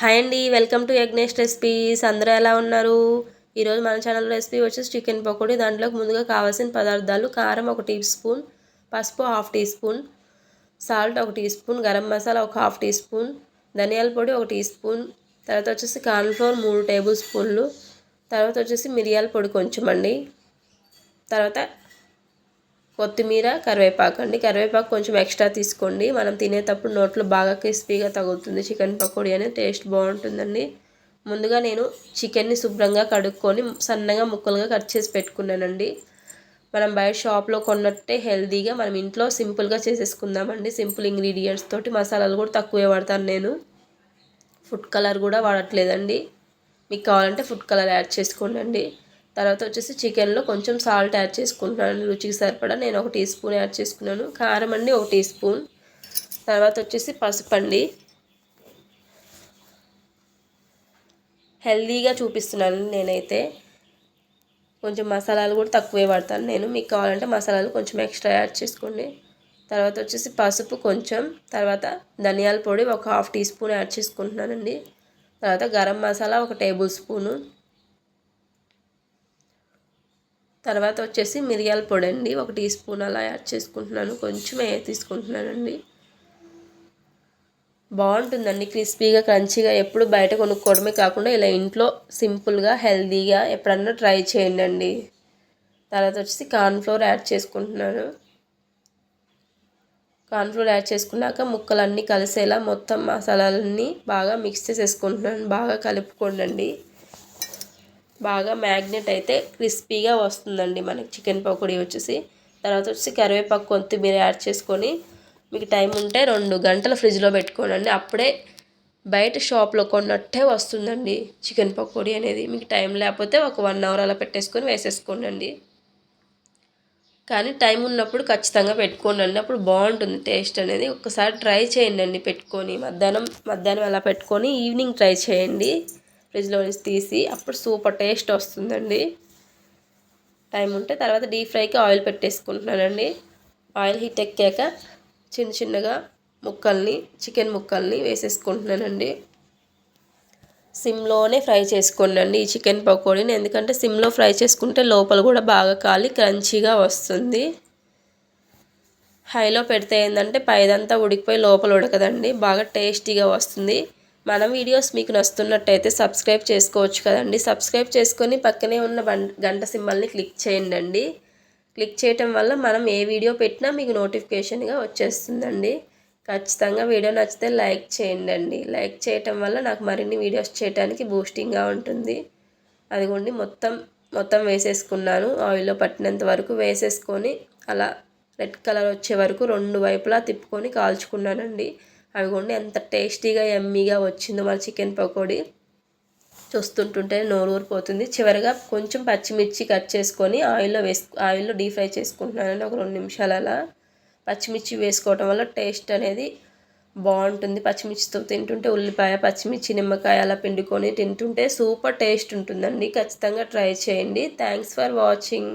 Hi అండి welcome to Yagnesh recipes. అందరూ ఎలా ఉన్నారు? ఈరోజు మన ఛానల్ రెసిపీ వచ్చేసి చికెన్ పకోడీ. దాంట్లోకి ముందుగా కావాల్సిన పదార్థాలు కారం ఒక టీ స్పూన్ పసుపు హాఫ్ టీ స్పూన్ సాల్ట్ ఒక టీ స్పూన్ గరం మసాలా ఒక హాఫ్ టీ స్పూన్ ధనియాల పొడి ఒక టీ స్పూన్ తర్వాత వచ్చేసి కార్న్ఫ్లోర్ మూడు టేబుల్ స్పూన్లు తర్వాత వచ్చేసి మిరియాల పొడి కొంచెం అండి తర్వాత కొత్తిమీర కరివేపాకు అండి. కరివేపాకు కొంచెం ఎక్స్ట్రా తీసుకోండి. మనం తినేటప్పుడు నోట్లో బాగా క్రిస్పీగా తగులుతుంది. చికెన్ పకోడీ అనేది టేస్ట్ బాగుంటుందండి. ముందుగా నేను చికెన్ని శుభ్రంగా కడుక్కొని సన్నగా ముక్కలుగా కట్ చేసి పెట్టుకున్నానండి. మనం బయట షాప్లో కొన్నట్టే హెల్తీగా మనం ఇంట్లో సింపుల్గా చేసేసుకుందామండి. సింపుల్ ఇంగ్రీడియంట్స్ తోటి మసాలాలు కూడా తక్కువే వాడతాను నేను. ఫుడ్ కలర్ కూడా వాడట్లేదండి. మీకు కావాలంటే ఫుడ్ కలర్ యాడ్ చేసుకోండి తర్వాత వచ్చేసి చికెన్లో కొంచెం సాల్ట్ యాడ్ చేసుకుంటున్నాను. రుచికి సరిపడా నేను ఒక టీ స్పూన్ యాడ్ చేసుకున్నాను. కారం అండి ఒక టీ స్పూన్. తర్వాత వచ్చేసి పసుపు అండి. హెల్దీగా చూపిస్తున్నాను నేనైతే. కొంచెం మసాలాలు కూడా తక్కువే పడతాను నేను. మీకు కావాలంటే మసాలాలు కొంచెం ఎక్స్ట్రా యాడ్ చేసుకోండి. తర్వాత వచ్చేసి పసుపు కొంచెం. తర్వాత ధనియాల పొడి ఒక హాఫ్ టీ స్పూన్ యాడ్ చేసుకుంటున్నానండి. తర్వాత గరం మసాలా ఒక టేబుల్ స్పూను. తర్వాత వచ్చేసి మిరియాల పొడి అండి ఒక టీ స్పూన్ అలా యాడ్ చేసుకుంటున్నాను. కొంచెం తీసుకుంటున్నానండి. బాగుంటుందండి. క్రిస్పీగా క్రంచీగా ఎప్పుడు బయట కొనుక్కోవడమే కాకుండా ఇలా ఇంట్లో సింపుల్గా హెల్తీగా ఎప్పుడన్నా ట్రై చేయండి అండి తర్వాత వచ్చేసి కార్న్ఫ్లోర్ యాడ్ చేసుకుంటున్నాను. కార్న్ఫ్లోర్ యాడ్ చేసుకున్నాక ముక్కలన్నీ కలిసేలా మొత్తం మసాలాలన్నీ బాగా మిక్స్ చేసేసుకుంటున్నాను. బాగా కలుపుకోండి బాగా మ్యాగ్నెట్ అయితే క్రిస్పీగా వస్తుందండి మనకి చికెన్ పకోడీ వచ్చేసి. తర్వాత వచ్చి కరివేపాకు కొత్తిమీర యాడ్ చేసుకొని మీకు టైం ఉంటే రెండు గంటలు ఫ్రిడ్జ్లో పెట్టుకోనండి. అప్పుడే బయట షాప్లో కొన్నట్టే వస్తుందండి చికెన్ పకోడీ అనేది. మీకు టైం లేకపోతే ఒక వన్ అవర్ అలా పెట్టేసుకొని వేసేసుకోండి కానీ టైం ఉన్నప్పుడు ఖచ్చితంగా పెట్టుకోండి అప్పుడు బాగుంటుంది టేస్ట్ అనేది. ఒకసారి ట్రై చేయండి అండి పెట్టుకొని. మధ్యాహ్నం మధ్యాహ్నం అలా పెట్టుకొని ఈవినింగ్ ట్రై చేయండి. ఫ్రిడ్జ్లో నుంచి తీసి అప్పుడు సూపర్ టేస్ట్ వస్తుందండి. టైం ఉంటే తర్వాత డీప్ ఫ్రైకి ఆయిల్ పెట్టేసుకుంటున్నానండి. ఆయిల్ హీట్ ఎక్కాక చిన్న చిన్నగా ముక్కల్ని చికెన్ ముక్కల్ని వేసేసుకుంటున్నానండి. సిమ్లోనే ఫ్రై చేసుకోండి ఈ చికెన్ పకోడీని. ఎందుకంటే సిమ్లో ఫ్రై చేసుకుంటే లోపల కూడా బాగా కాలి క్రంచీగా వస్తుంది. హైలో పెడితే ఏంటంటే పైదంతా ఉడికిపోయి లోపల ఉడకదండి. బాగా టేస్టీగా వస్తుంది. మన వీడియోస్ మీకు నస్తున్నట్టయితే సబ్స్క్రైబ్ చేసుకోవచ్చు కదండి. సబ్స్క్రైబ్ చేసుకొని పక్కనే ఉన్న గంట సింబల్ని క్లిక్ చేయండి క్లిక్ చేయటం వల్ల మనం ఏ వీడియో పెట్టినా మీకు నోటిఫికేషన్గా వచ్చేస్తుందండి. ఖచ్చితంగా వీడియో నచ్చితే లైక్ చేయండి లైక్ చేయటం వల్ల నాకు మరిన్ని వీడియోస్ చేయడానికి బూస్టింగ్గా ఉంటుంది. అదిగోండి మొత్తం మొత్తం వేసేసుకున్నాను. ఆయిల్లో పట్టినంత వరకు వేసేసుకొని అలా రెడ్ కలర్ వచ్చే వరకు రెండు వైపులా తిప్పుకొని కాల్చుకున్నానండి. అవి కూడా ఎంత టేస్టీగా ఎమ్మీగా వచ్చిందో మన చికెన్ పకోడీ చూస్తుంటుంటే నోరు ఊరిపోతుంది. చివరిగా కొంచెం పచ్చిమిర్చి కట్ చేసుకొని ఆయిల్లో వేసు ఆయిల్లో డీప్ ఫ్రై చేసుకుంటున్నాను ఒక రెండు నిమిషాలు అలా. పచ్చిమిర్చి వేసుకోవటం వల్ల టేస్ట్ అనేది బాగుంటుంది. పచ్చిమిర్చితో తింటుంటే ఉల్లిపాయ పచ్చిమిర్చి నిమ్మకాయ అలా పిండుకొని తింటుంటే సూపర్ టేస్ట్ ఉంటుందండి. ఖచ్చితంగా ట్రై చేయండి. Thanks for watching.